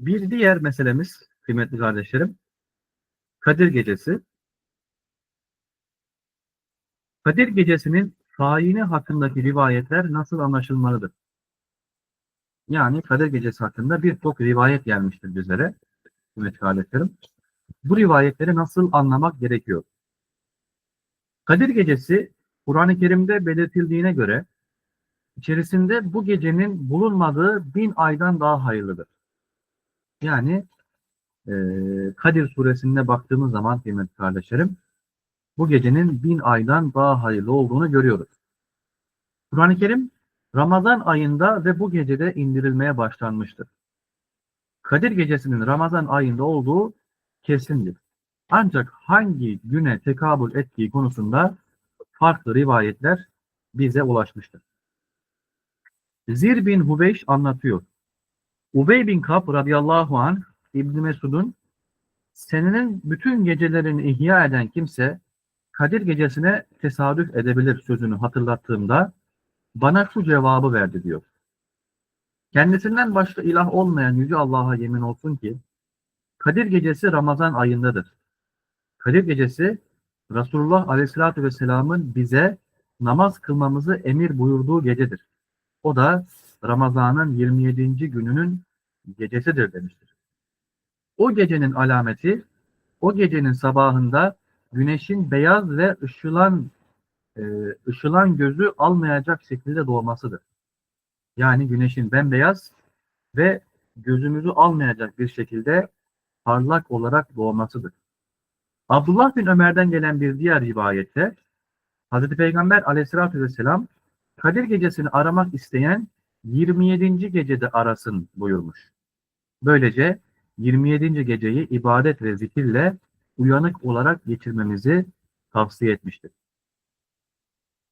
Bir diğer meselemiz kıymetli kardeşlerim Kadir Gecesi. Kadir Gecesi'nin tayini hakkındaki rivayetler nasıl anlaşılmalıdır? Yani Kadir Gecesi hakkında birçok rivayet gelmiştir bizlere kıymetli kardeşlerim. Bu rivayetleri nasıl anlamak gerekiyor? Kadir Gecesi Kur'an-ı Kerim'de belirtildiğine göre içerisinde bu gecenin bulunmadığı bin aydan daha hayırlıdır. Yani e, Kadir suresine baktığımız zaman kıymetli kardeşlerim bu gecenin bin aydan daha hayırlı olduğunu görüyoruz. Kur'an-ı Kerim Ramazan ayında ve bu gecede indirilmeye başlanmıştır. Kadir gecesinin Ramazan ayında olduğu kesindir. Ancak hangi güne tekabül ettiği konusunda farklı rivayetler bize ulaşmıştır. Zir bin Hubeyş anlatıyor. Ubey bin Kab radıyallahu anh İbn Mesud'un senenin bütün gecelerini ihya eden kimse Kadir gecesine tesadüf edebilir sözünü hatırlattığımda bana şu cevabı verdi diyor. Kendisinden başka ilah olmayan Yüce Allah'a yemin olsun ki Kadir gecesi Ramazan ayındadır. Kadir gecesi Resulullah Aleyhisselatü Vesselam'ın bize namaz kılmamızı emir buyurduğu gecedir. O da Ramazan'ın 27. gününün gecesidir demiştir. O gecenin alameti, o gecenin sabahında güneşin beyaz ve ışılan e, ışılan gözü almayacak şekilde doğmasıdır. Yani güneşin bembeyaz ve gözümüzü almayacak bir şekilde parlak olarak doğmasıdır. Abdullah bin Ömer'den gelen bir diğer rivayette Hz. Peygamber aleyhissalatü vesselam Kadir gecesini aramak isteyen 27. gecede arasın buyurmuş. Böylece 27. geceyi ibadet ve zikirle uyanık olarak geçirmemizi tavsiye etmiştir.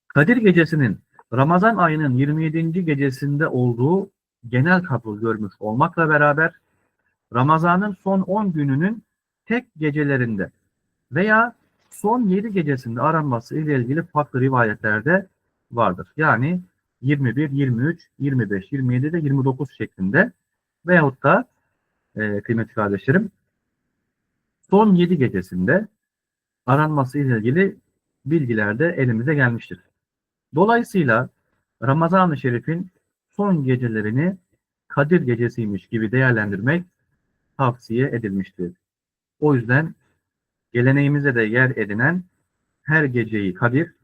Kadir gecesinin Ramazan ayının 27. gecesinde olduğu genel kabul görmüş olmakla beraber Ramazan'ın son 10 gününün tek gecelerinde veya son 7 gecesinde aranması ile ilgili farklı rivayetlerde vardır. Yani 21, 23, 25, 27 de 29 şeklinde veyahut da e, kıymetli kardeşlerim son 7 gecesinde aranması ile ilgili bilgiler de elimize gelmiştir. Dolayısıyla Ramazan-ı Şerif'in son gecelerini Kadir gecesiymiş gibi değerlendirmek tavsiye edilmiştir. O yüzden geleneğimize de yer edinen her geceyi Kadir,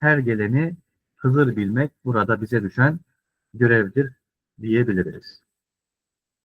her geleni Hızır bilmek burada bize düşen görevdir diyebiliriz.